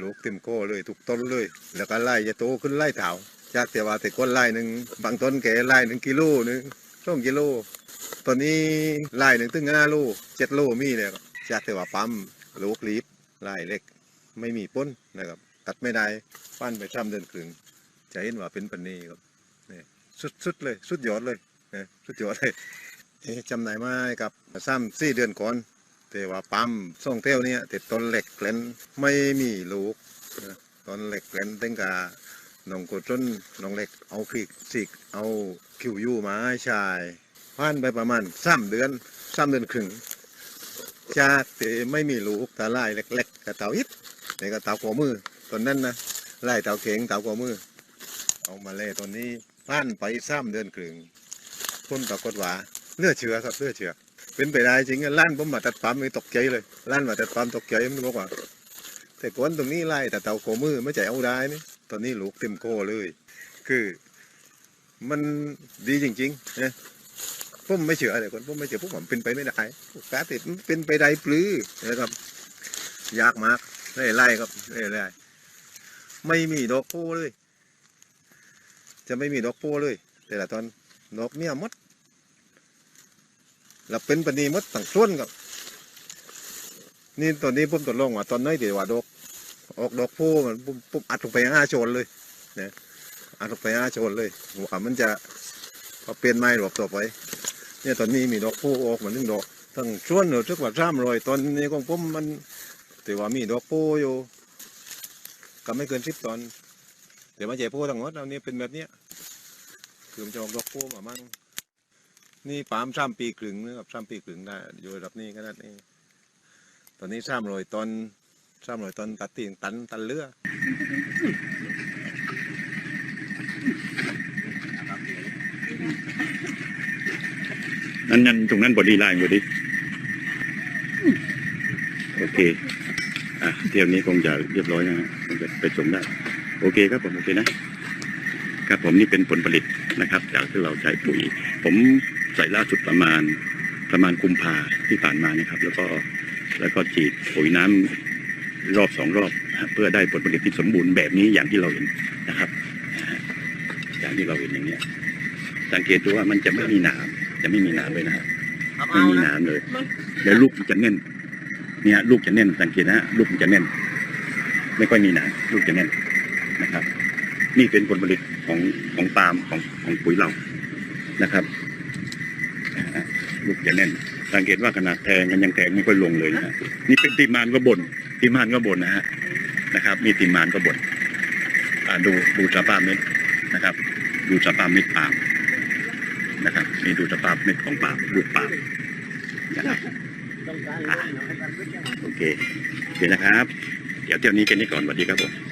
ลูกเต็มโก้เลยทุกต้นเลย แล้วก็ไล่จะโตขึ้นไล่เถาจากแต่ว่าแต่ก้นไล่หนึ่งบางต้นแก่ไล่หนึ่งกิโลหนึ่งสองกิโลตอนนี้ไล่หนึ่งถึงห้าโลเจ็ดโลมีเลยครับจากแต่ว่าปั๊มลูกลีบไล่เล็ก ไม่มีป้นนะครับตัดไม่ได้ปั้นไปซ้ำเดินครึ่งจะเห็นว่าเป็นปันนีครับนี่สุดๆเลย สุดยอดเลยนะสุดยอดเลยจำไหนายไม้กับซ้ำสี่เดือนก่อน แต่ว่าปั๊มส่งเที่ยวเนี่ยติดต้นเหล็กเกลนไม่มีลูกต้นเหล็กเกลนตั้งกาน้องกดจนน้องเหล็กเอาขีกสิกเอาคิวยูมาให้ชายผ่านไปประมาณสามเดือนสามเดือนครึ่งจาต่ไม่มีลูกตาลายเล็กๆกับเต่าอิดนี่ก็เต่าหัวมือตอนนั้นนะไล่เต่าเข็งเต่าหัวมือเอามาเล่ตอนนี้ผ่านไปสามเดือนครึ่งพ้นปรากฏว่าเลือดเชื้อครับเลือดเชื้อ เป็นไปได้จริงล้านผมมาตัดปั๊มนี่ตกใจเลยล้านมาตัดปั๊มตกใจมันบอกว่า แต่ก่อนตรงนี้ไล่แต่เต่าโกมือไม่ใจเอาได้นี่ตอนนี้ลูกเต็มโกเลย คือมันดีจริงๆนะผมไม่เชื่อเลยคนผมไม่เชื่อผมว่าเป็นไปไม่ได้กาติดเป็นไปได้ปลื้อนะครับยากมากไล่ไล่ครับไล่ไล่ไม่มีดอกโพเลย จะไม่มีดอกโพเลย แต่ละตอนดอกเมี่ยมด แล้วเป็นปนีมดต่างส่วนกับ นี่ตอนนี้ผมตกลงว่าตอนน้อยเดี๋ยวว่าดอกออกดอกโพมันผมผมอัดลงไปห้าโชนเลยนะอัดลงไปห้าโชนเลยว่ามันจะพอเปลี่ยนไม้หลบต่อไป เนี่ยตอนนี้มีดอกโพออกมาหนึ่งดอกทั้งส่วนเนอทึกว่าร่ำรอยตอนนี้ของผมมันแต่ว่ามีดอกโพอยู่ก็ไม่เกินสิบตอนเดี๋ยวมาเจ็บโพทั้งหมดเอาเนี่ยเป็นแบบเนี้ยคือมันจะออกดอกโพมามั่ง นี่ปาล์มสามปีครึ่งนะครับสามปีครึ่งได้อยู่ระดับนี้ขนาดนี้ตอนนี้สามรอยตอนสามรอยตอนตัดตีนตันตันเรือนั่นนั่นตรงนั้นบอดี้ไลน์บอดี้โอเค อะเที่ยวนี้คงจะเรียบร้อยนะฮะคงจะไปชมได้ โอเคครับผมโอเคนะครับผมนี่เป็นผลผลิตนะครับ จากที่เราใช้ปุ๋ย ผม ใส่ล่าสุดประมาณประมาณกุมภาที่ผ่านมานะครับ แล้วก็แล้วก็ฉีดปุ๋ยน้ำรอบสองรอบ เพื่อได้ผลผลิตที่สมบูรณ์แบบนี้อย่างที่เราเห็นนะครับ อย่างที่เราเห็นอย่างเนี้ย สังเกตดูว่ามันจะไม่มีหนามจะไม่มีหนามเลยนะฮะไม่มีหนามเลย แล้วลูกมันจะแน่น เนี่ย ลูกจะแน่นสังเกตนะฮะลูกมันจะแน่น ไม่ค่อยมีหนามลูกจะแน่นนะครับ นี่เป็นผลผลิตของของปาล์มของของปุ๋ยเรานะครับ ลูกจะแน่น สังเกตว่าขนาดแทงมันยังแทงไม่ค่อยลงเลยนะฮะนี่เป็นติมานก็บน่นติมานก็บ่นนะฮะนะครับนี่ติมานก็บ่นอ่าดูดูสภาพเม็ดนะครับ ดูสภาพเม็ดปาล์มนะครับนี่ดูสภาพเม็ดของปาล์มลูกปาล์มนะครับอะโอเคโอเคนะครับ เดี๋ยวเที่ยวนี้กันนี้ก่อนสวัสดีครับผม